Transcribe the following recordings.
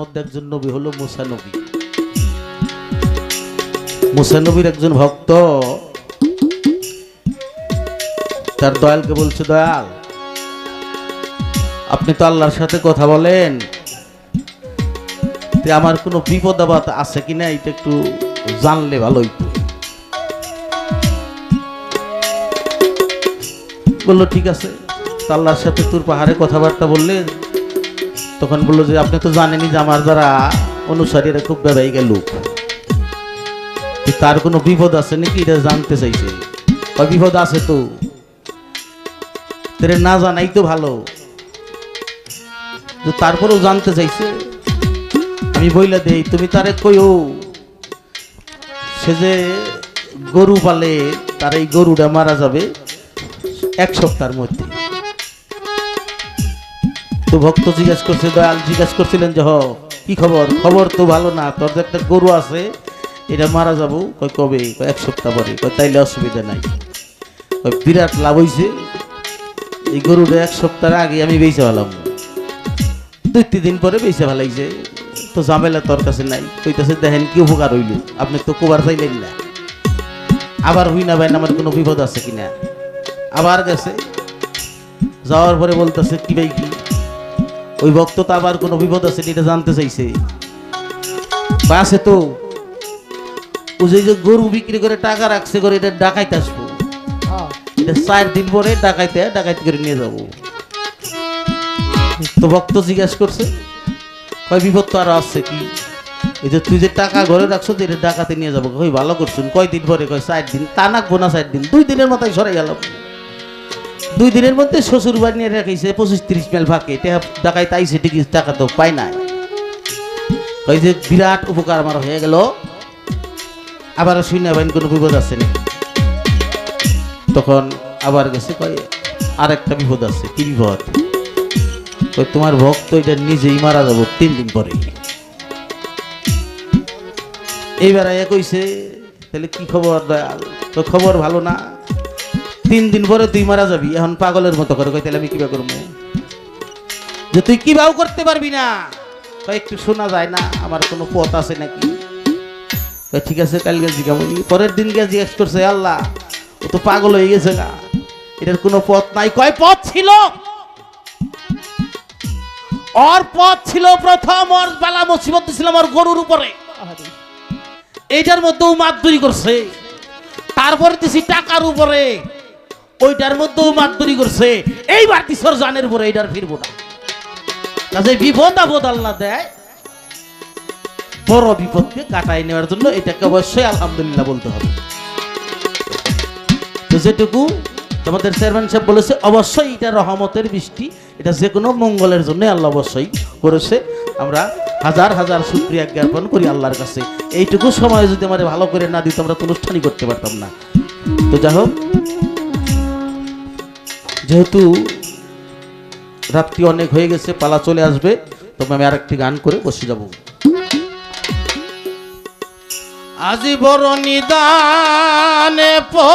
মধ্যে একজন নবী হলো মুসা নবী। মুসা নবীর একজন ভক্ত। তার দয়ালকে বলছে, দয়াল, আপনি তো আল্লাহর সাথে কথা বলেন। আমার কোনো বিপদ আপদ আছে কিনা এটা একটু জানলে ভালো হইতো। বলল, ঠিক আছে। তা আল্লাহর সাথে তোর পাহাড়ে কথাবার্তা বললে তখন বলল যে, আপনি তো জানেনই যে আমার যারা অনুসারীরা খুব ব্যবহারিক লোক। তার কোনো বিপদ আছে নাকি এটা জানতে চাইছে। কয়, বিপদ আছে তো। না জানাই তো ভালো। তো তারপরেও জানতে চাইছে। আমি বইলা দেই, তুমি তারে কইও, সে যে গরু পালে, তার এই গরুটা মারা যাবে এক সপ্তাহের মধ্যে। তো ভক্ত জিজ্ঞেস করছে, দয়াল জিজ্ঞেস করছিলেন যে, হ, কি খবর? খবর তো ভালো না, তোর যে একটা গরু আছে, এটা মারা যাব? কয়, কবে? এক সপ্তাহ পরে। কয়, তাইলে অসুবিধা নাই। কয়, বিরাট লাভ হইছে। এই গরুটা এক সপ্তাহ আগে আমি বেঁচে পেলাম দুই, তিন দিন পরে বেঁচে ফেলাইছে। তো ঝামেলা তোর কাছে নাই। কইতাছে, দেখেন কি উপকার হইল। আপনি তো কোবার চাইলেন না। আবার হই না ভাই আমার কোনো বিপদ আছে কিনা? আবার গেছে। যাওয়ার পরে বলতেছে, কি ভাই, কি? ওই ভক্ত তো আবার কোনো বিপদ আছে এটা জানতে চাইছে? বা আছে তো ও যে গরু বিক্রি করে টাকা রাখছে করে এটা ডাকাইতে আসব। এটা চার দিন পরে ডাকাইতে ডাকাইতে করে নিয়ে যাব। তো ভক্ত জিজ্ঞাসা করছে কয় বিপদ তো আরও আসছে কি? এই যে তুই যে টাকা ঘরে রাখছো এটা ডাকাতে নিয়ে যাব। কই ভালো করছুন। কয় দিন পরে? কয় চার দিন? তা নাকবো না চার দিন। দুই দিনের মাথায় সরে গেলাম। দুই দিনের মধ্যে শ্বশুর বাড়ি নিয়ে রেখেছে পঁচিশ তিরিশ মেল ফাঁকে টাকায় তাইছে ঠিকই টাকা তো পাই নাই। ওই যে বিরাট উপকার আমার হয়ে গেল। আবার শুনে বাইন কোনো বিপদ আছে নাকি? তখন আবার গেছে কয় আর একটা বিপদ আছে, কি বিপদ? কই তোমার ভক্ত এটা নিজেই মারা যাব তিন দিন পরে। এইবার আয়া কইছে, তাহলে কি খবর দয়াল? তো খবর ভালো না? তিন দিন পরে তুই মারা যাবি এখন পাগলের মতো করে তাহলে আমি কিবা করব? যে তুই কিবাও করতে পারবি না। একটু শোনা যায় না আমার কোনো পথ আছে নাকি? ঠিক আছে কালকে জিজ্ঞাবি পরের দিন গিয়ে জিজ্ঞেস করছে আল্লাহ ও তো পাগল হয়ে গেছে না এটার কোনো পথ নাই। কয় পথ ছিল? ওর পথ ছিল প্রথম ওর বালা মুসিবত ছিল আমার গরুর উপরে। এইটার মধ্যেও মাতদুরি করছে। তারপরে দিছি টাকার উপরে। ওইটার মধ্যেও মাতদুরি করছে। এইবার দিছর জানের উপরে এইটার ফিরবো না। বিপদ আপদ আল্লাহ দেয়, বড় বিপদকে কাটাই নেওয়ার জন্য এটাকে অবশ্যই আলহামদুলিল্লাহ বলতে হবে। তো যেটুকু তোমাদের চেয়ারম্যান সাহেব বলেছে, অবশ্যই এটা রহমতের বৃষ্টি, এটা যে কোনো মঙ্গলের জন্য আল্লাহ অবশ্যই করেছে। আমরা হাজার হাজার শুক্রিয়া জ্ঞাপন করি আল্লাহর কাছে। এইটুকু সময় যদি আমাদের ভালো করে না দিত, আমরা অনুষ্ঠানই করতে পারতাম না। তো যাই হোক যেহেতু রাত্রি অনেক হয়ে গেছে পালা চলে আসবে তবে আমি আরেকটি গান করে বসে যাব। আজি বড় নিদানে পো।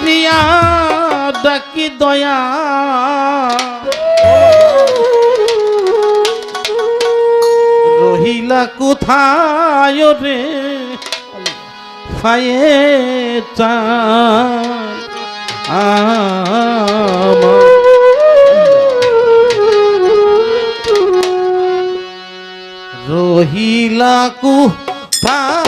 প্রিয়া ডাকি দয়া। রহিলা কোথায় রে? ফায়ে চান আমার রহিলা কোথায়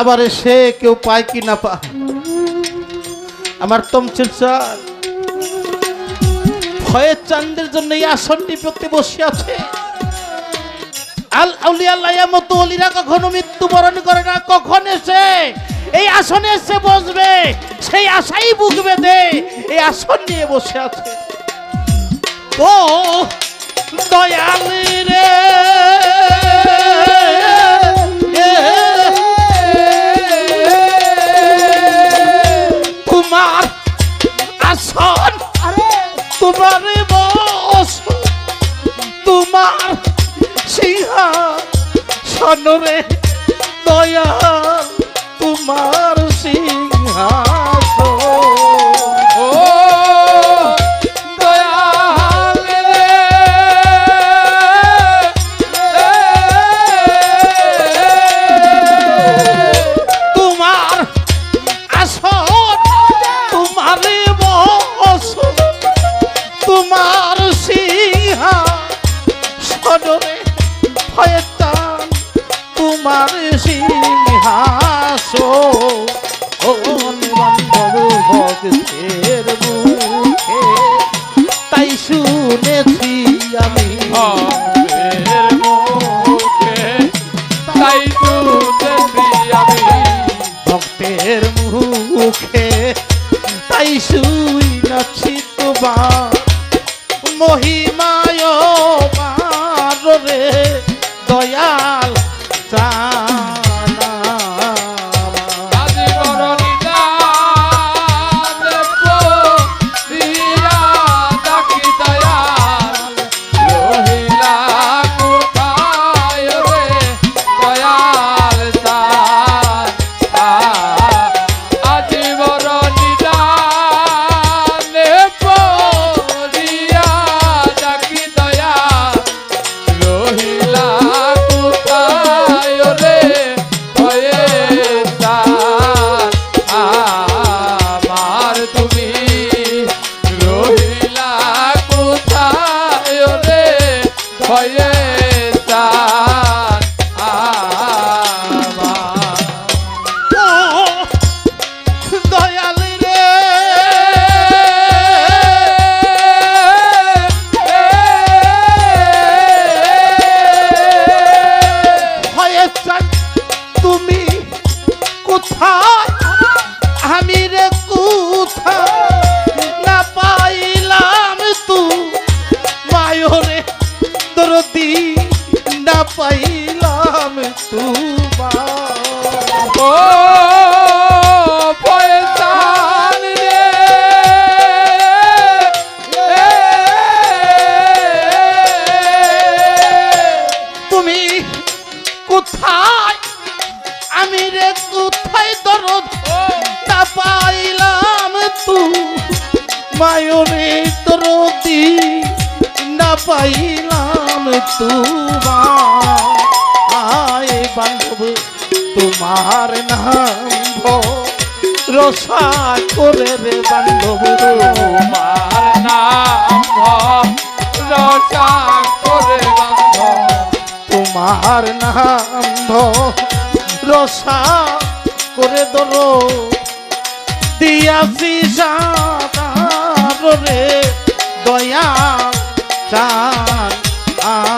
আবার সে কেউ পায় কি না পায়? আমার তমচের ভয়ের চান্দের জন্য এই আসনটি প্রতি বসে আছে। মৃত্যুবরণ করে না, কখন এসে এই আসনে বসবে? সেই আশাই এই আসন বসে আছে। ও দয়াল তোমার বস তোমার সিংহা সনরে দয়া তোমার সিংহাসন প্রভু তোমার নাম রসা করে রে বান্ধব তোমার নাম রসা করে তোমার নাম রসা করে ধরো দিয়াছি সাদা রে দয়া চান। আ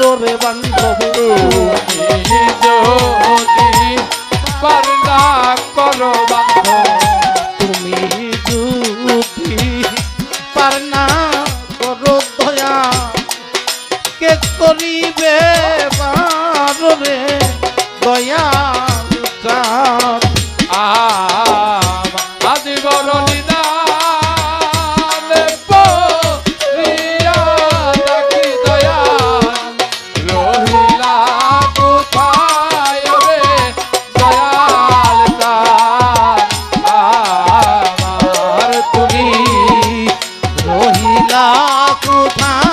করো রে বান্ধব। যদি করুণা করো বান্ধব। তুমি যদি পারনা করো দয়া। কে করিবে পারো রে দয়া কোথায়